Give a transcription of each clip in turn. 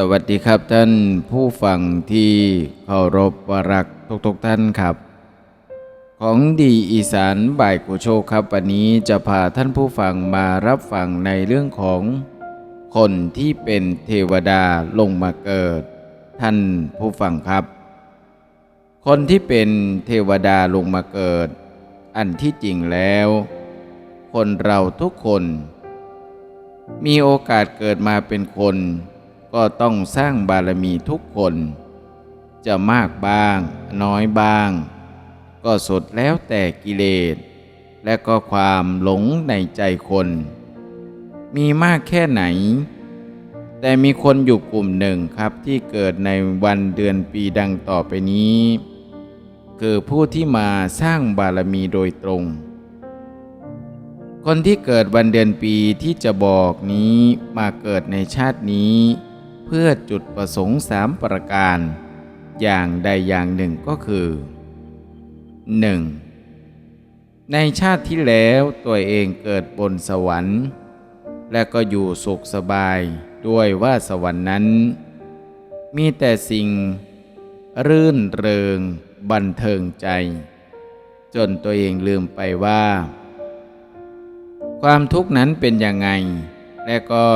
สวัสดีครับท่านผู้ฟังที่เคารพวรักทุกๆทท่านครับ ของดีอีสานบ่ายกุโชคครับ วันนี้จะพาท่านผู้ฟังมารับฟังในเรื่องของคนที่เป็นเทวดาลงมาเกิด ท่านผู้ฟังครับ คนที่เป็นเทวดาลงมาเกิด อันที่จริงแล้ว คนเราทุกคน มีโอกาสเกิดมาเป็นคน ก็ต้องสร้างบารมีทุกคน จะมากบ้าง น้อยบ้าง ก็สุดแล้วแต่กิเลส และก็ความหลงในใจคน มีมากแค่ไหน แต่มีคนอยู่กลุ่มหนึ่งครับที่เกิดในวันเดือนปีดังต่อไปนี้ คือผู้ที่มาสร้างบารมีโดยตรงคนที่เกิดวันเดือนปีที่จะบอกนี้มาเกิดในชาตินี้ เพื่อจุดประสงค์สามประการ อย่างใดอย่างหนึ่งก็คือ 1. ในชาติที่แล้วตัวเองเกิดบนสวรรค์ และก็อยู่สุขสบายด้วยว่าสวรรค์นั้น มีแต่สิ่ง รื่นเริง บันเทิงใจ จนตัวเองลืมไปว่า ความทุกข์นั้นเป็นยังไง และก็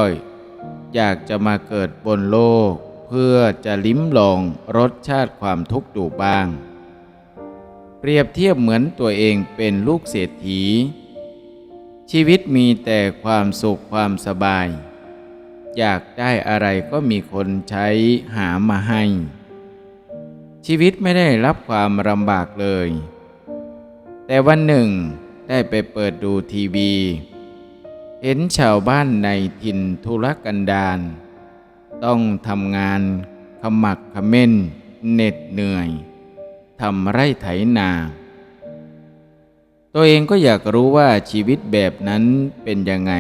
อยากจะมาเกิดบนโลก เพื่อจะลิ้มลองรสชาติความทุกข์ดูบ้าง เปรียบเทียบเหมือนตัวเองเป็นลูกเศรษฐี ชีวิตมีแต่ความสุขความสบาย อยากได้อะไรก็มีคนใช้หามาให้ ชีวิตไม่ได้รับความลำบากเลย แต่วันหนึ่งได้ไปเปิดดูทีวี เห็นชาวบ้านในถิ่นทุรกันดารต้องทำงานขมักขม้นเหน็ดเหนื่อยทำไร่ไถนา ตัวเองก็อยากรู้ว่าชีวิตแบบนั้นเป็นยังไง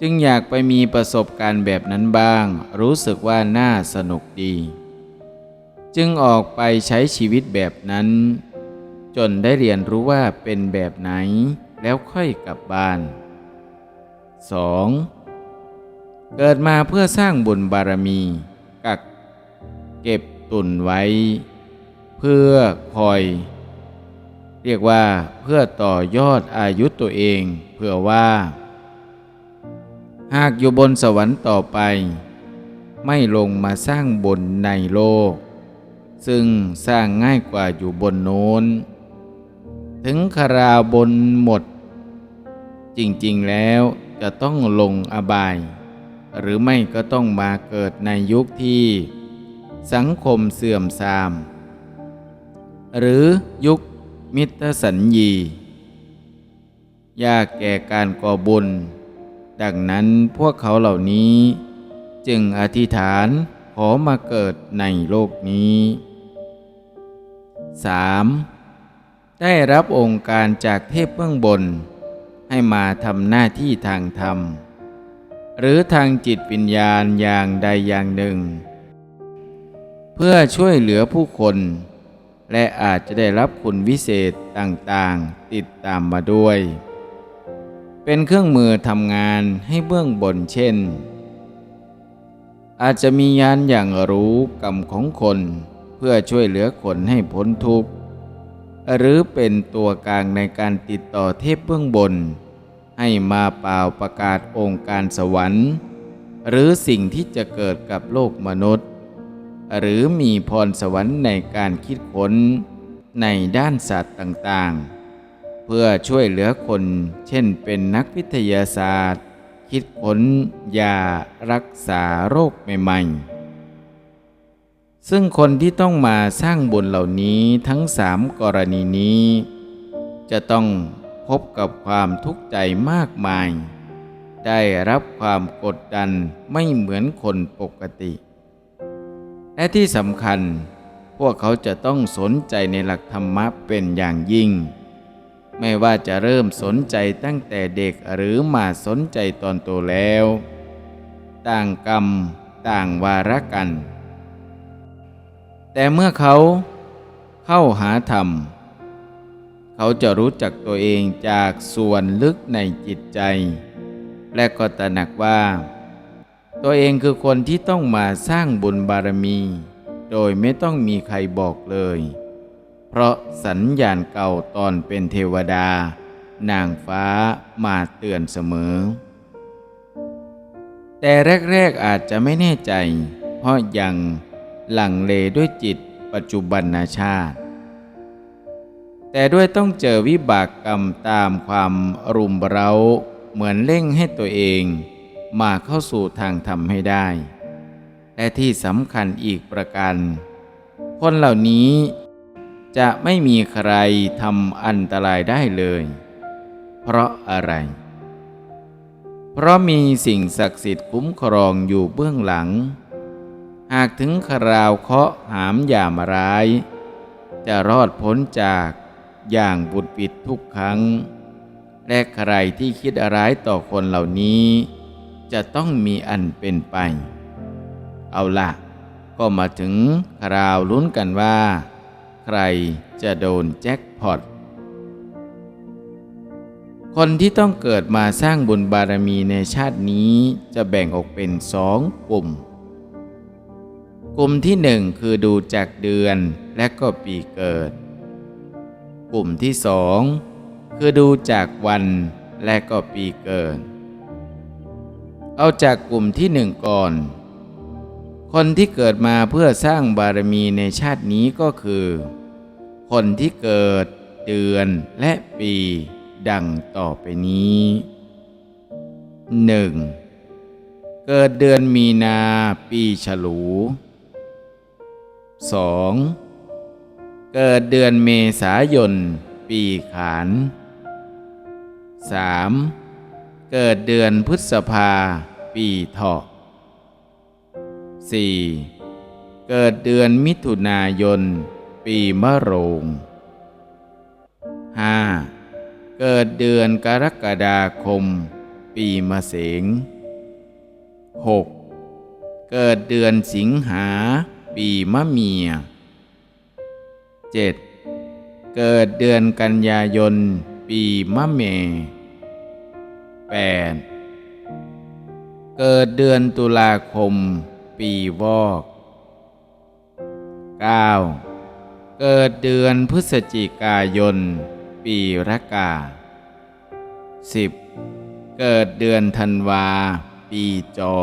จึงอยากไปมีประสบการณ์แบบนั้นบ้าง รู้สึกว่าน่าสนุกดี จึงออกไปใช้ชีวิตแบบนั้น จนได้เรียนรู้ว่าเป็นแบบไหน แล้วค่อยกลับบ้าน 2. เกิดมาเพื่อสร้างบุญบารมี กักเก็บตุนไว้ เพื่อคอย เรียกว่าเพื่อต่อยอดอายุตัวเองเพื่อว่า หากอยู่บนสวรรค์ต่อไป ไม่ลงมาสร้างบนในโลก ซึ่งสร้างง่ายกว่าอยู่บนโน้น ถึงคาราบนหมด จริงๆแล้วจะต้องลงอบาย หรือไม่ก็ต้องมาเกิดในยุคที่ สังคมเสื่อมทราม หรือยุคมิตรสัญญี ยากแก่การก่อบุญ ดังนั้นพวกเขาเหล่านี้ จึงอธิษฐานขอมาเกิดในโลกนี้ 3. ได้รับองค์การจากเทพเบื้องบน ให้มาทำหน้าที่ทางธรรม หรือทางจิตวิญญาณอย่างใดอย่างหนึ่ง เพื่อช่วยเหลือผู้คน และอาจจะได้รับคุณวิเศษต่างๆ ติดตามมาด้วย เป็นเครื่องมือทำงานให้เบื้องบนเช่น อาจจะมียานอย่างรู้กรรมของคนเพื่อช่วยเหลือคนให้พ้นทุกข์หรือเป็นตัวกลางในการติดต่อเทพเบื้องบน ให้มาเป่าประกาศองค์การสวรรค์ หรือสิ่งที่จะเกิดกับโลกมนุษย์ หรือมีพรสวรรค์ในการคิดค้นในด้านศาสตร์ต่างๆ เพื่อช่วยเหลือคน เช่นเป็นนักวิทยาศาสตร์ คิดค้นยารักษาโรคใหม่ๆซึ่งคนที่ต้องมาสร้างบุญเหล่านี้ทั้งสามกรณีนี้ จะต้อง พบกับความทุกข์ใจมากมาย ได้รับความกดดันไม่เหมือนคนปกติ และที่สำคัญ พวกเขาจะต้องสนใจในหลักธรรมะเป็นอย่างยิ่ง ไม่ว่าจะเริ่มสนใจตั้งแต่เด็กหรือมาสนใจตอนโตแล้ว ต่างกรรมต่างวาระกัน แต่เมื่อเขาเข้าหาธรรม เขาจะรู้จักตัวเองจากส่วนลึกในจิตใจ และก็ตระหนักว่า ตัวเองคือคนที่ต้องมาสร้างบุญบารมี โดยไม่ต้องมีใครบอกเลย เพราะสัญญาณเก่าตอนเป็นเทวดา นางฟ้ามาเตือนเสมอ แต่แรกๆอาจจะไม่แน่ใจ เพราะยังหลังเลด้วยจิตปัจจุบันชาติ แต่ด้วยต้องเจอวิบากกรรมตามความรุมเร้า เหมือนเร่งให้ตัวเอง มาเข้าสู่ทางธรรมให้ได้ และที่สำคัญอีกประการคนเหล่านี้จะไม่มีใครทำอันตรายได้เลย เพราะอะไร เพราะมีสิ่งศักดิ์สิทธิ์คุ้มครองอยู่เบื้องหลัง หากถึงคราวเคาะห์หามยามร้าย จะรอดพ้นจาก อย่างบุดปิดทุกครั้ง และใครที่คิดร้ายต่อคนเหล่านี้ จะต้องมีอันเป็นไป เอาละ ก็มาถึงคราวลุ้นกันว่า ใครจะโดนแจ็คพอต คนที่ต้องเกิดมาสร้างบุญบารมีในชาตินี้จะแบ่งออกเป็นสองกลุ่มกลุ่มที่หนึ่งคือดูจากเดือนและก็ปีเกิด กลุ่มที่สองคือดูจากวันและก็ปีเกิด เอาจากกลุ่มที่หนึ่งก่อน คนที่เกิดมาเพื่อสร้างบารมีในชาตินี้ก็คือ คนที่เกิดเดือนและปีดังต่อไปนี้ 1. เกิดเดือนมีนาปีฉลู 2. เกิดเดือนเมษายน ปีขาน 3. เกิดเดือนพฤษภา ปีเถาะ 4. เกิดเดือนมิถุนายน ปีมะโรง 5. เกิดเดือนกรกฎาคม ปีมะเสง 6. เกิดเดือนสิงหา ปีมะเมีย 7. เกิดเดือนกันยายน ปีมะเม 8. เกิดเดือนตุลาคม ปีวอก 9. เกิดเดือนพฤศจิกายน ปีระกา 10. เกิดเดือนธันวา ปีจอ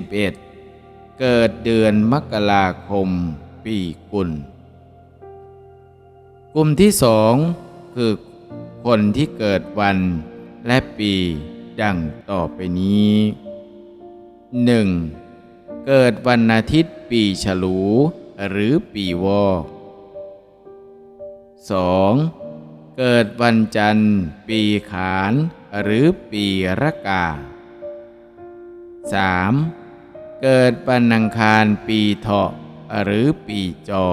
11. เกิดเดือนมกราคม ปีกุล กลุ่มที่สองคือคนที่เกิดวันและปีดังต่อไปนี้ 1. เกิดวันอาทิตย์ปีฉลูหรือปีวอก 2. เกิดวันจันทร์ปีขานหรือปีระกา 3. เกิดวันอังคารปีเถาะหรือปีจอ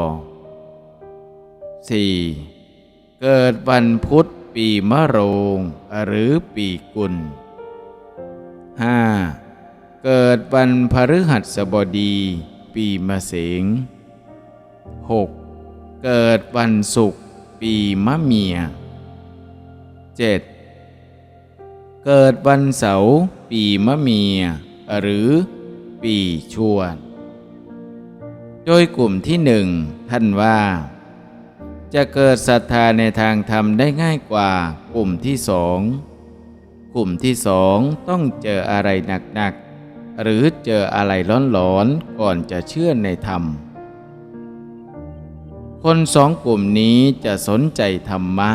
4. เกิดวันพุธปีมะโรงหรือปีกุล 5. เกิดวันพฤหัสบดี ปีมะเสง 6. เกิดวันศุกร์ปีมะเมีย 7. เกิดวันเสาร์ปีมะเมีย หรือปีชวด โดยกลุ่มที่หนึ่งท่านว่า จะเกิดศรัทธาในทางธรรมได้ง่ายกว่ากลุ่มที่สองกลุ่มที่สองต้องเจออะไรหนักๆหรือเจออะไรร้อนๆก่อนจะเชื่อในธรรม คนสองกลุ่มนี้จะสนใจธรรมะ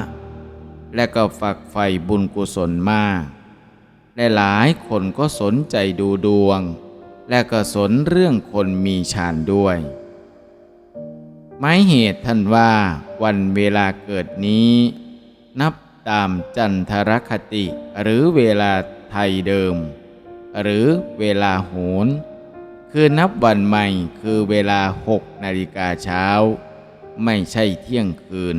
และก็ฝักใฝ่บุญกุศลมากและหลายคนก็สนใจดูดวง และก็สนเรื่องคนมีฌานด้วย หมายเหตุท่านว่าวันเวลาเกิดนี้ นับตามจันทรคติ หรือเวลาไทยเดิม หรือเวลาโหน คือนับวันใหม่คือเวลาหกนาฬิกาเช้า ไม่ใช่เที่ยงคืน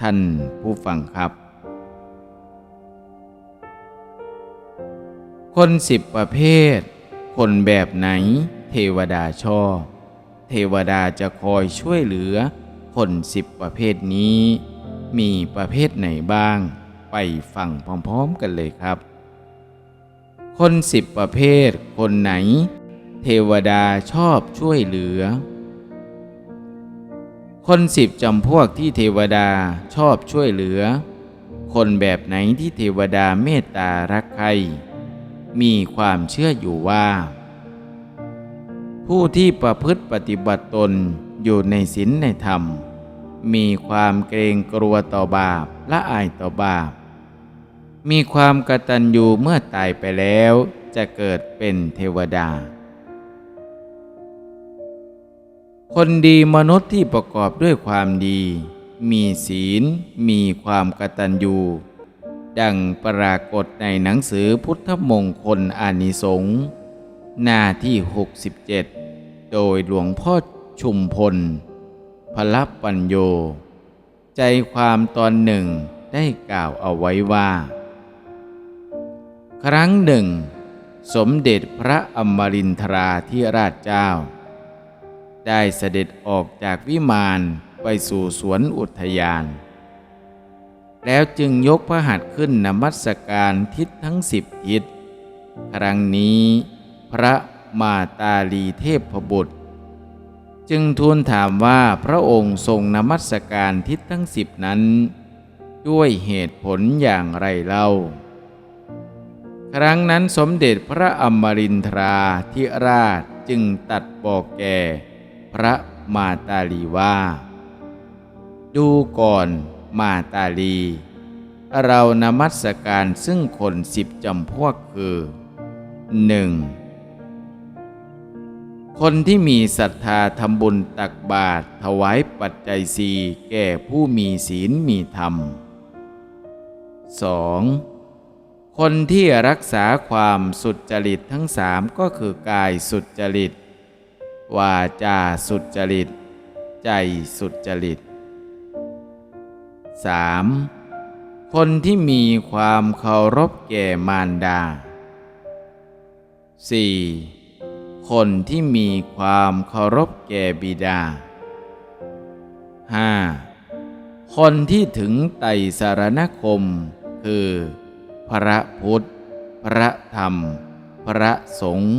ท่านผู้ฟังครับ คนสิบประเภท คนแบบไหนเทวดาชอบ วดาจะคอยช่วยเหลือ คนสิบประเภทนี้ มีประเภทไหนบ้าง ไปฟังพร้อมๆกันเลยครับคคนสิบประเภท คนไหน เทวดาชอบช่วยเหลือ คนสิบจำพวกที่เทวดาชอบช่วยเหลือ คนแบบไหนที่เทวดาเมตตารักใครมีความเชื่ออยู่ว่า ผู้ที่ประพฤติปฏิบัติตนอยู่ในศีลในธรรม มีความเกรงกลัวต่อบาปละอายต่อบาป มีความกตัญญูเมื่อตายไปแล้วจะเกิดเป็นเทวดา คนดีมนุษย์ที่ประกอบด้วยความดี มีศีล มีความกตัญญูดังปรากฏในหนังสือพุทธมงคลอานิสงส์ หน้าที่ 67 โดยหลวงพ่อชุมพล พละปัญโย ใจความตอนหนึ่งได้กล่าวเอาไว้ว่า ครั้งหนึ่ง สมเด็จพระอมรินทราธิราชเจ้า ได้เสด็จออกจากวิมานไปสู่สวนอุทยาน แล้วจึงยกพระหัตถ์ขึ้นนมัสการทิศทั้งสิบทิศ ครั้งนี้ พระมาตาลีเทพบุตร จึงทูลถามว่าพระองค์ทรงนมัสการทิศทั้งสิบนั้น ด้วยเหตุผลอย่างไรเล่า ครั้งนั้นสมเด็จพระอมรินทราธิราชจึงตัดบอกแก่พระมาตาลีว่า ดูก่อนมาตาลี เรานมัสการซึ่งคนสิบจำพวกคือหนึ่ง คนที่มีศรัทธาทำบุญตักบาตรถวายปัจจัยสีแก่ผู้มีศีลมีธรรม 2. คนที่รักษาความสุจริตทั้งสามก็คือกายสุจริต วาจาสุจริต ใจสุจริต 3. คนที่มีความเคารพแก่มารดา 4. คนที่มีความเคารพแก่บิดา 5. คนที่ถึงไตสารณคม คือ พระพุทธ พระธรรม พระสงฆ์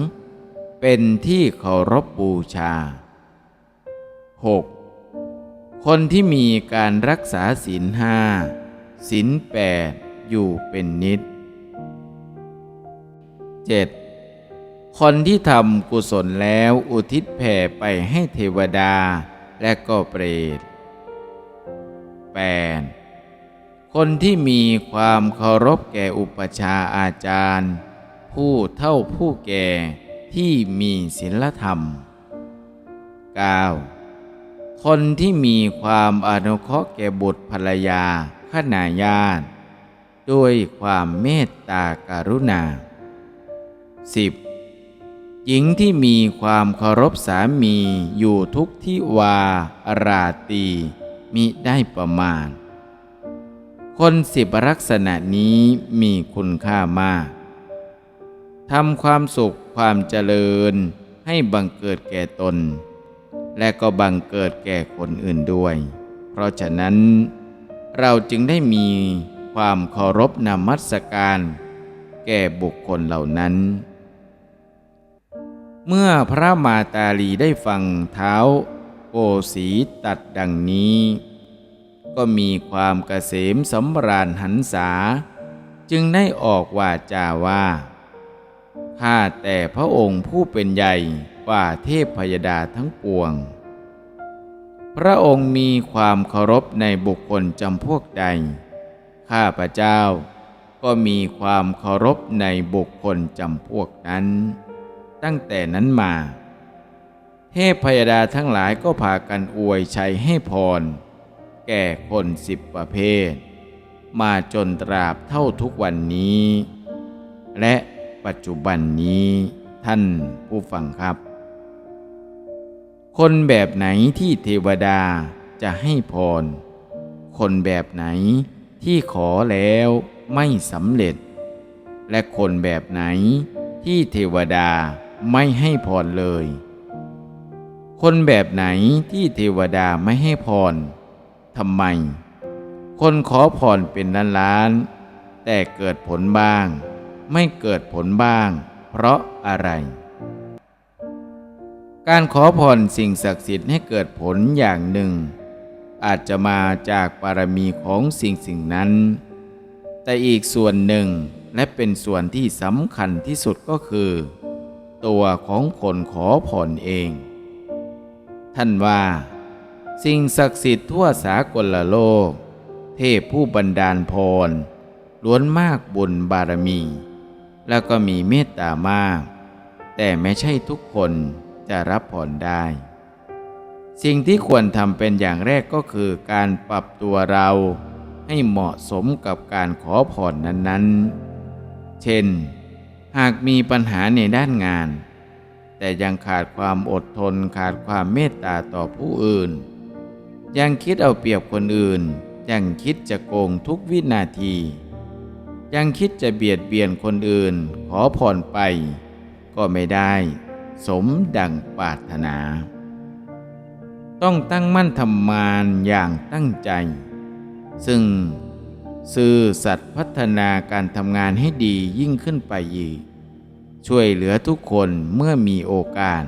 เป็นที่เคารพบูชา 6. คนที่มีการรักษาศีลห้าศีลแปดอยู่เป็นนิด 7. คนที่ทำกุศลแล้วอุทิศแผ่ไปให้เทวดาและก็เปรต 8. คนที่มีความเคารพแก่อุปชาอาจารย์ ผู้เท่าผู้แก่ที่มีศีลธรรม 9. คนที่มีความอนุเคราะห์แก่บุตรภรรยาขณาญาติด้วยความเมตตากรุณา 10. หญิงที่มีความเคารพสามีอยู่ทุกที่วาราตีมิได้ประมาณ คนสิบลักษณะนี้มีคุณค่ามากทำความสุขความเจริญให้บังเกิดแก่ตน และก็บังเกิดแก่คนอื่นด้วย เพราะฉะนั้น เราจึงได้มีความเคารพนมัสการ แก่บุคคลเหล่านั้น เมื่อพระมาตาลีได้ฟังเท้าโกสีตัดดังนี้ ก็มีความเกษมสำราญหันษา จึงได้ออกวาจาว่าข้าแต่พระองค์ผู้เป็นใหญ่กว่าเทพพยดาทั้งปวง พระองค์มีความเคารพในบุคคลจำพวกใด ข้าพระเจ้าก็มีความเคารพในบุคคลจำพวกนั้น ตั้งแต่นั้นมา เทพพยดาทั้งหลายก็พากันอวยชัยให้พร แก่คนสิบประเภท มาจนตราบเท่าทุกวันนี้ และปัจจุบันนี้ท่านผู้ฟังครับ คนแบบไหนที่เทวดาจะให้พร คนแบบไหนที่ขอแล้วไม่สำเร็จ และคนแบบไหนที่เทวดา ไม่ให้พรเลย คนแบบไหนที่เทวดาไม่ให้พรทำไม คนขอพรเป็นล้านล้าน แต่เกิดผลบ้าง ไม่เกิดผลบ้าง เพราะอะไร การขอพรสิ่งศักดิ์สิทธิ์ให้เกิดผลอย่างหนึ่ง อาจจะมาจากบารมีของสิ่งสิ่งนั้น แต่อีกส่วนหนึ่งและเป็นส่วนที่สำคัญที่สุดก็คือ ตัวของคนขอพรเอง ท่านว่า สิ่งศักดิ์สิทธิ์ทั่วสากลโลก เทพผู้บันดาลพร ล้วนมากบุญบารมี แล้วก็มีเมตตามาก แต่ไม่ใช่ทุกคนจะรับพรได้ สิ่งที่ควรทำเป็นอย่างแรกก็คือการปรับตัวเราให้เหมาะสมกับการขอพรนั้นๆ เช่น หากมีปัญหาในด้านงาน แต่ยังขาดความอดทนขาดความเมตตาต่อผู้อื่น ยังคิดเอาเปรียบคนอื่น ยังคิดจะโกงทุกวินาที ยังคิดจะเบียดเบียนคนอื่น ขอพรไป ก็ไม่ได้ สมดังปรารถนา ต้องตั้งมั่นทำมานอย่างตั้งใจ ซึ่ง ซื่อสัตย์พัฒนาการทำงานให้ดียิ่งขึ้นไปอีก ช่วยเหลือทุกคนเมื่อมีโอกาส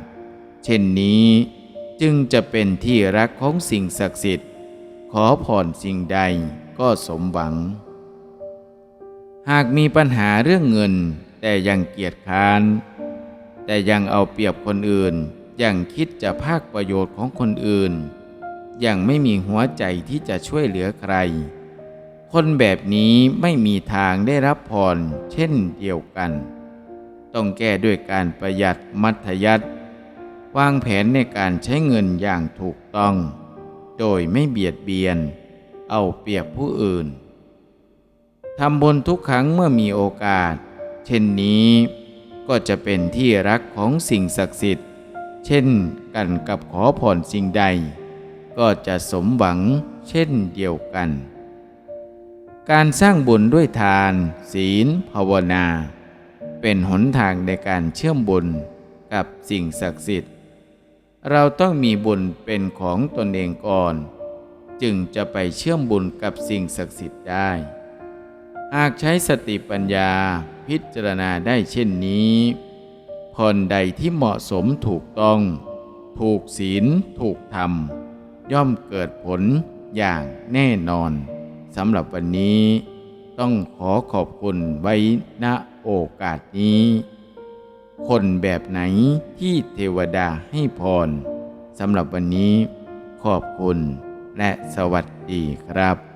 เช่นนี้จึงจะเป็นที่รักของสิ่งศักดิ์สิทธิ์ ขอผ่อนสิ่งใดก็สมหวัง หากมีปัญหาเรื่องเงินแต่ยังเกียจค้าน แต่ยังเอาเปรียบคนอื่น ยังคิดจะภาคประโยชน์ของคนอื่น ยังไม่มีหัวใจที่จะช่วยเหลือใคร คนแบบนี้ไม่มีทางได้รับพรเช่นเดียวกัน ต้องแก้ด้วยการประหยัดมัธยัติวางแผนในการใช้เงินอย่างถูกต้อง โดยไม่เบียดเบียน เอาเปรียบผู้อื่นทำบุญทุกครั้งเมื่อมีโอกาส เช่นนี้ก็จะเป็นที่รักของสิ่งศักดิ์สิทธิ์ เช่นกันกับขอพรสิ่งใด ก็จะสมหวังเช่นเดียวกัน การสร้างบุญด้วยทาน ศีล ภาวนา เป็นหนทางในการเชื่อมบุญกับสิ่งศักดิ์สิทธิ์ เราต้องมีบุญเป็นของตนเองก่อน จึงจะไปเชื่อมบุญกับสิ่งศักดิ์สิทธิ์ได้ หากใช้สติปัญญาพิจารณาได้เช่นนี้พรใดที่เหมาะสมถูกต้อง ถูกศีล ถูกธรรม ย่อมเกิดผลอย่างแน่นอน สำหรับวันนี้ ต้องขอขอบคุณไว้ณโอกาสนี้ คนแบบไหนที่เทวดาให้พรสำหรับวันนี้ ขอบคุณและสวัสดีครับ